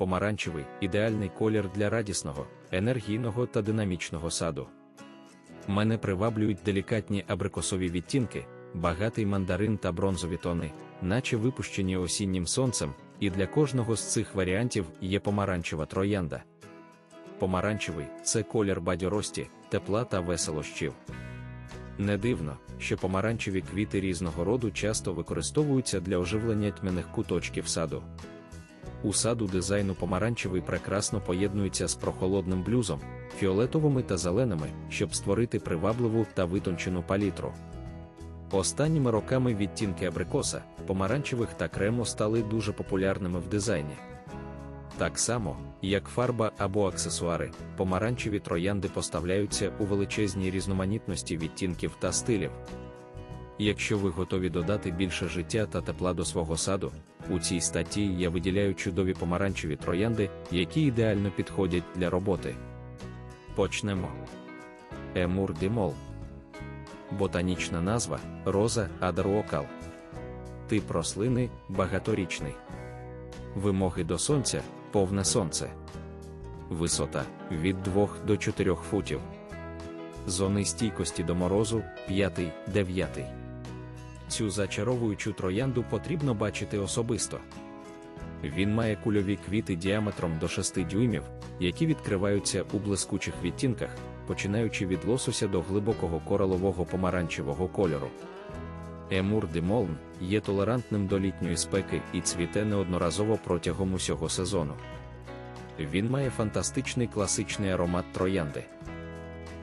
помаранчевий ідеальний колір для радісного, енергійного та динамічного саду. Мене приваблюють делікатні абрикосові відтінки, багатий мандарин та бронзові тони, наче випущені осіннім сонцем, і для кожного з цих варіантів є помаранчева троянда. Помаранчевий це колір бадьорості, тепла та веселощів. Не дивно, що помаранчеві квіти різного роду часто використовуються для оживлення тьмяних куточків саду. У саду дизайну помаранчевий прекрасно поєднується з прохолодним блюзом, фіолетовими та зеленими, щоб створити привабливу та витончену палітру. Останніми роками відтінки абрикоса, помаранчевих та крему стали дуже популярними в дизайні. Так само, як фарба або аксесуари, помаранчеві троянди поставляються у величезній різноманітності відтінків та стилів. Якщо ви готові додати більше життя та тепла до свого саду, у цій статті я виділяю чудові помаранчеві троянди, які ідеально підходять для роботи. Почнемо. Емур Димол. Ботанічна назва Роза Адаруокал. Тип рослини багаторічний. Вимоги до сонця повне сонце. Висота від 2 до 4 футів. Зони стійкості до морозу 5-9. Цю зачаровуючу троянду потрібно бачити особисто. Він має кульові квіти діаметром до 6 дюймів, які відкриваються у блискучих відтінках, починаючи від лосося до глибокого коралового помаранчевого кольору. Емур де Молн є толерантним до літньої спеки і цвіте неодноразово протягом усього сезону. Він має фантастичний класичний аромат троянди.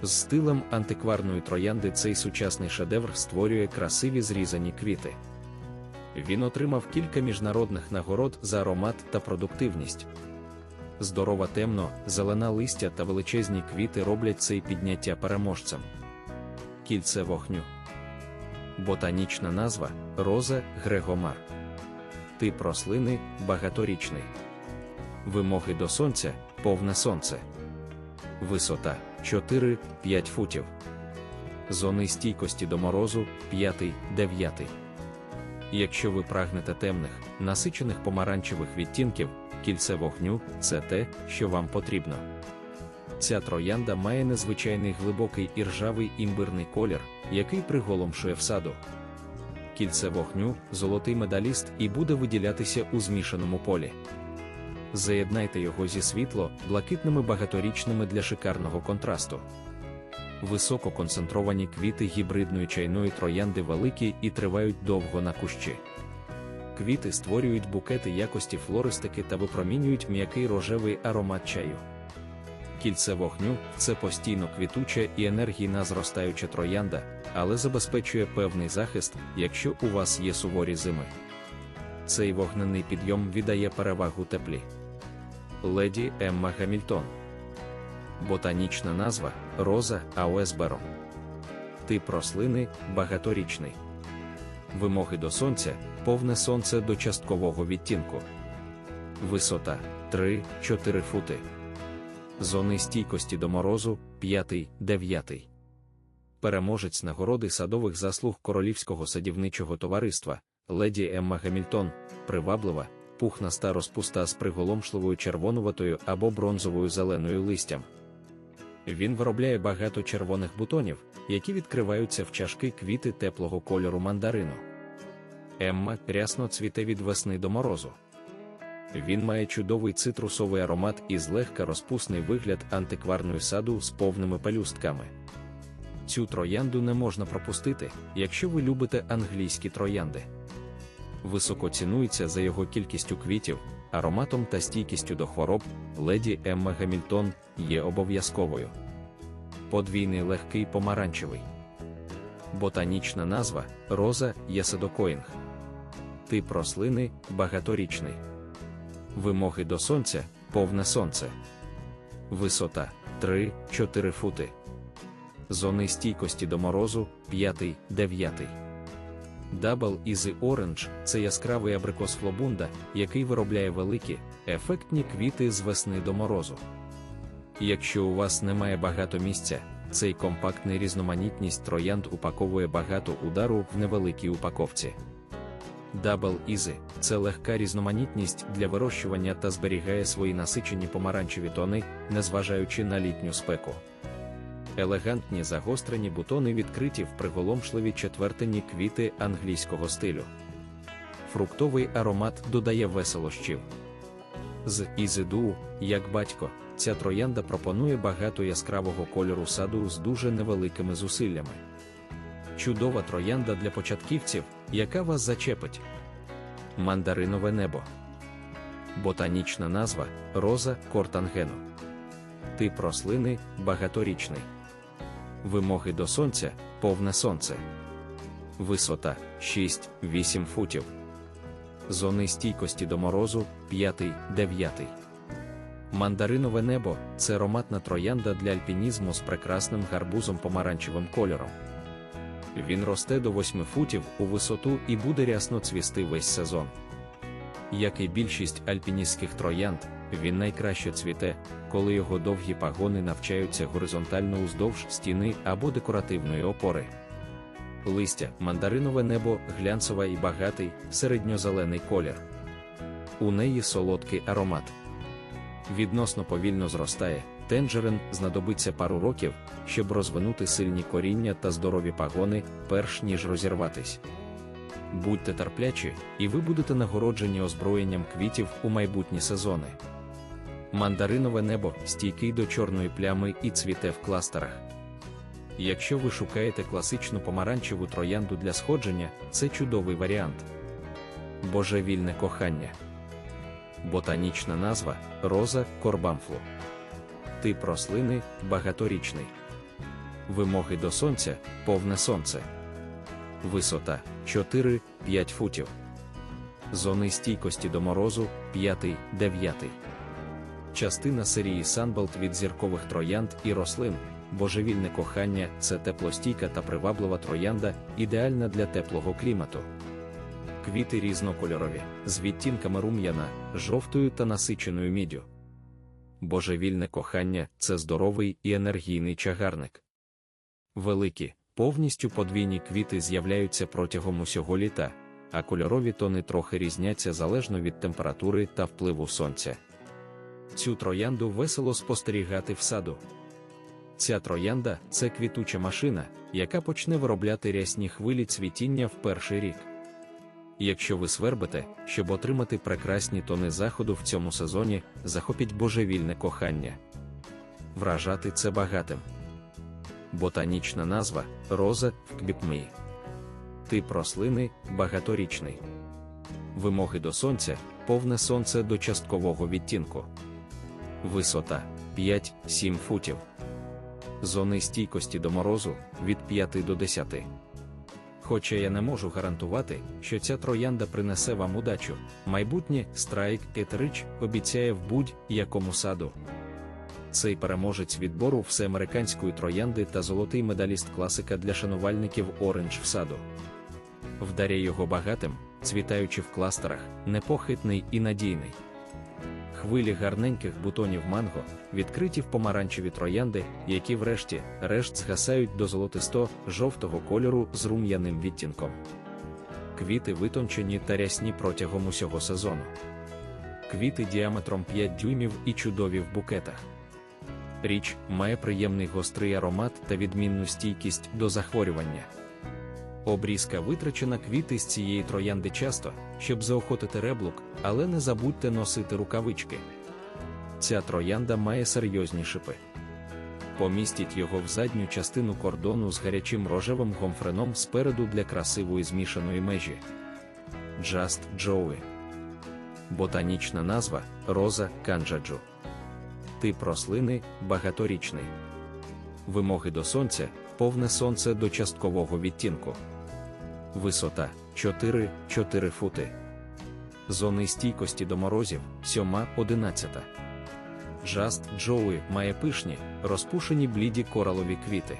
З стилем антикварної троянди цей сучасний шедевр створює красиві зрізані квіти. Він отримав кілька міжнародних нагород за аромат та продуктивність. Здорова темно, зелена листя та величезні квіти роблять цей підняття переможцем. Кільце вогню. Ботанічна назва Роза Грегомар. Тип рослини багаторічний. Вимоги до сонця повне сонце. Висота 4-5 футів. Зони стійкості до морозу 5-9. Якщо ви прагнете темних, насичених помаранчевих відтінків, кільце вогню це те, що вам потрібно. Ця троянда має незвичайний глибокий і ржавий імбирний колір, який приголомшує в саду. Кільце вогню золотий медаліст і буде виділятися у змішаному полі. Заєднайте його зі світло, блакитними багаторічними для шикарного контрасту. Висококонцентровані квіти гібридної чайної троянди великі і тривають довго на кущі. Квіти створюють букети якості флористики та випромінюють м'який рожевий аромат чаю. Кільце вогню це постійно квітуча і енергійна зростаюча троянда, але забезпечує певний захист, якщо у вас є суворі зими. Цей вогнений підйом віддає перевагу теплі. Леді Емма Гамільтон. Ботанічна назва Роза Ауесберо. Тип рослини багаторічний. Вимоги до сонця повне сонце до часткового відтінку. Висота 3-4 фути. Зони стійкості до морозу 5-9. Переможець нагороди садових заслуг Королівського садівничого товариства Леді Емма Гамільтон, приваблива, пухнаста розпуста з приголомшливою червонуватою або бронзовою зеленою листям. Він виробляє багато червоних бутонів, які відкриваються в чашки квіти теплого кольору мандарину. Емма рясно цвіте від весни до морозу. Він має чудовий цитрусовий аромат і злегка розпусний вигляд антикварної саду з повними пелюстками. Цю троянду не можна пропустити, якщо ви любите англійські троянди. Високо цінується за його кількістю квітів, ароматом та стійкістю до хвороб, леді Емма Гамільтон є обов'язковою. Подвійний легкий помаранчевий. Ботанічна назва Роза Яседокоїнг. Тип рослини багаторічний. Вимоги до сонця повне сонце. Висота 3-4 фути. Зони стійкості до морозу 5-9. Double Easy Orange – це яскравий абрикос флобунда, який виробляє великі, ефектні квіти з весни до морозу. Якщо у вас немає багато місця, цей компактний різноманітність троянд упаковує багато удару в невеликій упаковці. Double Easy – це легка різноманітність для вирощування та зберігає свої насичені помаранчеві тони, незважаючи на літню спеку. Елегантні загострені бутони відкриті в приголомшливі четвертені квіти англійського стилю. Фруктовий аромат додає веселощів. З Ізиду, як батько, ця троянда пропонує багато яскравого кольору саду з дуже невеликими зусиллями. Чудова троянда для початківців, яка вас зачепить. Мандаринове небо. Ботанічна назва роза кортангену. Тип рослини багаторічний. Вимоги до сонця повне сонце. Висота 6-8 футів. Зони стійкості до морозу 5-9. Мандаринове небо це ароматна троянда для альпінізму з прекрасним гарбузом помаранчевим кольором. Він росте до 8 футів у висоту і буде рясно цвісти весь сезон. Як і більшість альпіністських троянд, він найкраще цвіте, коли його довгі пагони навчаються горизонтально уздовж стіни або декоративної опори. Листя, мандаринове небо, глянцева і багатий, середньозелений колір. У неї солодкий аромат. Відносно повільно зростає, тенджерин знадобиться пару років, щоб розвинути сильні коріння та здорові пагони, перш ніж розірватись. Будьте терплячі, і ви будете нагороджені озброєнням квітів у майбутні сезони. Мандаринове небо стійкий до чорної плями і цвіте в кластерах. Якщо ви шукаєте класичну помаранчеву троянду для сходження, це чудовий варіант. Божевільне кохання. Ботанічна назва роза корбамфлу. Тип рослини багаторічний. Вимоги до сонця повне сонце. Висота 4-5 футів. Зони стійкості до морозу 5-9. Частина серії Sunbelt від зіркових троянд і рослин. Божевільне кохання це теплостійка та приваблива троянда, ідеальна для теплого клімату. Квіти різнокольорові, з відтінками рум'яна, жовтою та насиченою міддю. Божевільне кохання це здоровий і енергійний чагарник. Великі, повністю подвійні квіти з'являються протягом усього літа, а кольорові тони трохи різняться залежно від температури та впливу сонця. Цю троянду весело спостерігати в саду. Ця троянда це квітуча машина, яка почне виробляти рясні хвилі цвітіння в перший рік. Якщо ви свербите, щоб отримати прекрасні тони заходу в цьому сезоні, захопіть божевільне кохання. Вражати це багатим. Ботанічна назва роза в квітмі. Тип рослини багаторічний. Вимоги до сонця повне сонце до часткового відтінку. Висота 5-7 футів. Зони стійкості до морозу від 5 до 10. Хоча я не можу гарантувати, що ця троянда принесе вам удачу, майбутнє It Rich обіцяє в будь-якому саду. Цей переможець відбору всеамериканської троянди та золотий медаліст класика для шанувальників оранж в саду. Вдаряй його багатим, цвітаючи в кластерах, непохитний і надійний. Хвилі гарненьких бутонів манго, відкриті в помаранчеві троянди, які врешті решт згасають до золотисто жовтого кольору з рум'яним відтінком. Квіти витончені та рясні протягом усього сезону. Квіти діаметром 5 дюймів і чудові в букетах. Річ має приємний гострий аромат та відмінну стійкість до захворювання. Обрізка витрачена квіти з цієї троянди часто, щоб заохотити реблук, але не забудьте носити рукавички. Ця троянда має серйозні шипи. Помістіть його в задню частину кордону з гарячим рожевим гомфреном спереду для красивої змішаної межі. Just Joey. Ботанічна назва роза канджаджу. Тип рослини багаторічний. Вимоги до сонця повне сонце до часткового відтінку. Висота 4-4 фути. Зони стійкості до морозів 7-11. Just Joey має пишні, розпушені бліді коралові квіти.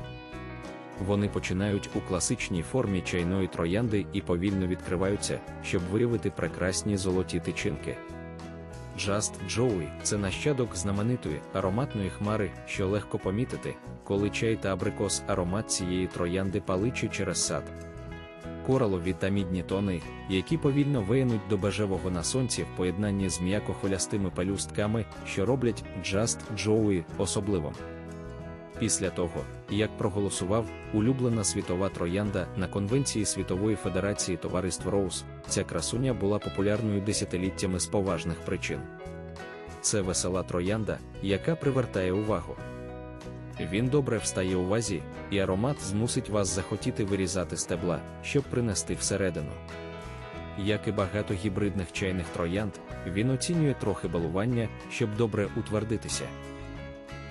Вони починають у класичній формі чайної троянди і повільно відкриваються, щоб виявити прекрасні золоті тичинки. Just Joey – це нащадок знаменитої ароматної хмари, що легко помітити, коли чай та абрикос аромат цієї троянди паличі через сад. Коралові та мідні тони, які повільно виянуть до бежевого на сонці в поєднанні з м'яко-хвилястими пелюстками, що роблять Just Joey особливим. Після того, як проголосував улюблена світова троянда на конвенції Світової Федерації товариств Роуз, ця красуня була популярною десятиліттями з поважних причин. Це весела троянда, яка привертає увагу. Він добре встає у вазі, і аромат змусить вас захотіти вирізати стебла, щоб принести всередину. Як і багато гібридних чайних троянд, він оцінює трохи балування, щоб добре утвердитися.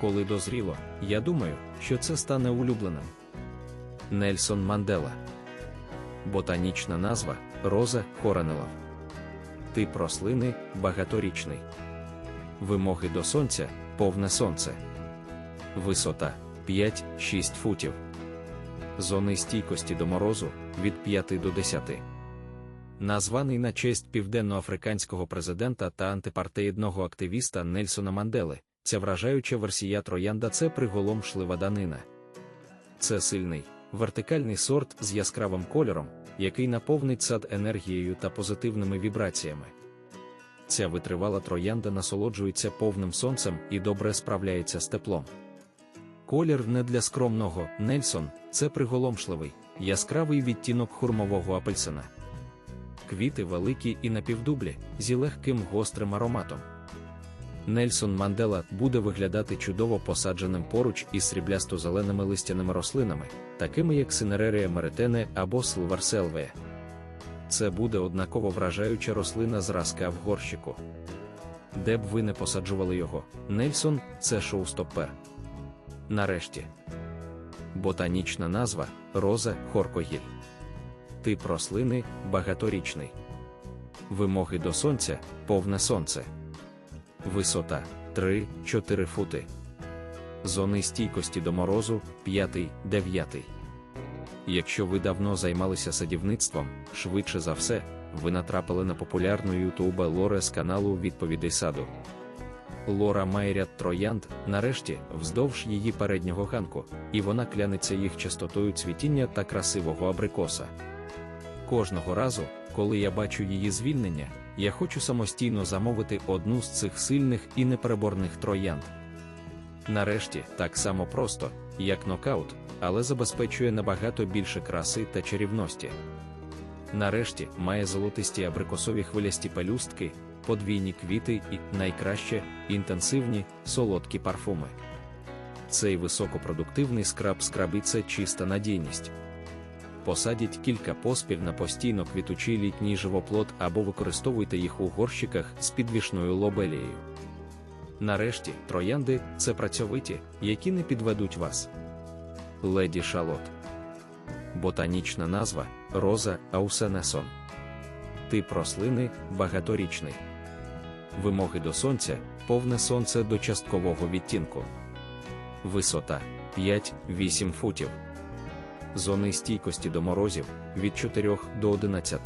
Коли дозріло, я думаю, що це стане улюбленим. Нельсон Мандела. Ботанічна назва Роза Хоранелав. Тип рослини багаторічний. Вимоги до сонця повне сонце. Висота 5-6 футів. Зони стійкості до морозу від 5 до 10. Названий на честь південноафриканського президента та антипартеїдного активіста Нельсона Мандели, ця вражаюча версія троянда це приголомшлива данина. Це сильний, вертикальний сорт з яскравим кольором, який наповнить сад енергією та позитивними вібраціями. Ця витривала троянда насолоджується повним сонцем і добре справляється з теплом. Колір не для скромного Нельсон це приголомшливий, яскравий відтінок хурмового апельсина. Квіти великі і напівдублі, зі легким гострим ароматом. Нельсон Мандела буде виглядати чудово посадженим поруч із сріблясто-зеленими листяними рослинами, такими як Синерерія меретене або Силверселвея. Це буде однаково вражаюча рослина зразка в горщику. Де б ви не посаджували його, Нельсон це шоустоппер. Нарешті. Ботанічна назва Роза Хоркогіль. Тип рослини багаторічний. Вимоги до сонця повне сонце. Висота 3-4 фути. Зони стійкості до морозу 5-9. Якщо ви давно займалися садівництвом, швидше за все, ви натрапили на популярну ютуба Лоре з каналу Відповідей саду. Лора має ряд троянд, нарешті, вздовж її переднього ганку, і вона клянеться їх частотою цвітіння та красивого абрикоса. Кожного разу, коли я бачу її звільнення, я хочу самостійно замовити одну з цих сильних і непереборних троянд. Нарешті, так само просто, як нокаут, але забезпечує набагато більше краси та чарівності. Нарешті має золотисті абрикосові хвилясті пелюстки, подвійні квіти і, найкраще, інтенсивні, солодкі парфуми. Цей високопродуктивний скраб скрабі це чиста надійність. Посадіть кілька поспіль на постійно квітучий літній живоплод або використовуйте їх у горщиках з підвішною лобелією. Нарешті, троянди це працьовиті, які не підведуть вас. Леді Шалот. Ботанічна назва Роза Аусенесон. Тип рослини багаторічний. Вимоги до сонця повне сонце до часткового відтінку. Висота 5-8 футів. Зони стійкості до морозів від 4 до 11.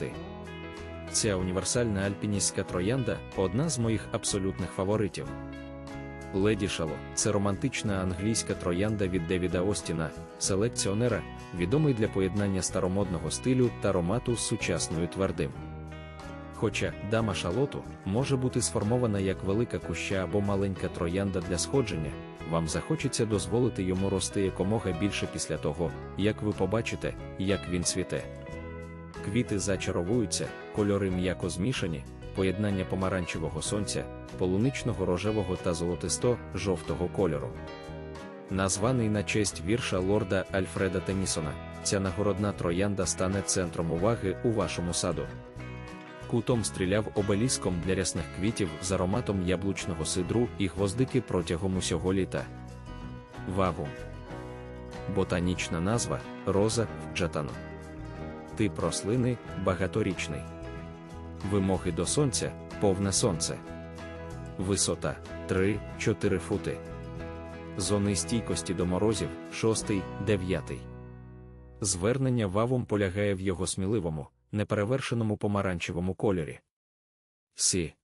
Ця універсальна альпіністська троянда одна з моїх абсолютних фаворитів. Леді Шало це романтична англійська троянда від Девіда Остіна, селекціонера, відомий для поєднання старомодного стилю та аромату з сучасною твердим. Хоча дама шалоту може бути сформована як велика куща або маленька троянда для сходження, вам захочеться дозволити йому рости якомога більше після того, як ви побачите, як він цвіте. Квіти зачаровуються, кольори м'яко змішані, поєднання помаранчевого сонця, полуничного рожевого та золотисто-жовтого кольору. Названий на честь вірша лорда Альфреда Теннісона, ця нагородна троянда стане центром уваги у вашому саду. Кутом стріляв обеліском для рясних квітів з ароматом яблучного сидру і гвоздики протягом усього літа. Вагу. Ботанічна назва Роза Джатану. Тип рослини багаторічний. Вимоги до сонця повне сонце. Висота 3-4 фути. Зони стійкості до морозів 6-9. Звернення вавом полягає в його сміливому, неперевершеному помаранчевому кольорі. Сі.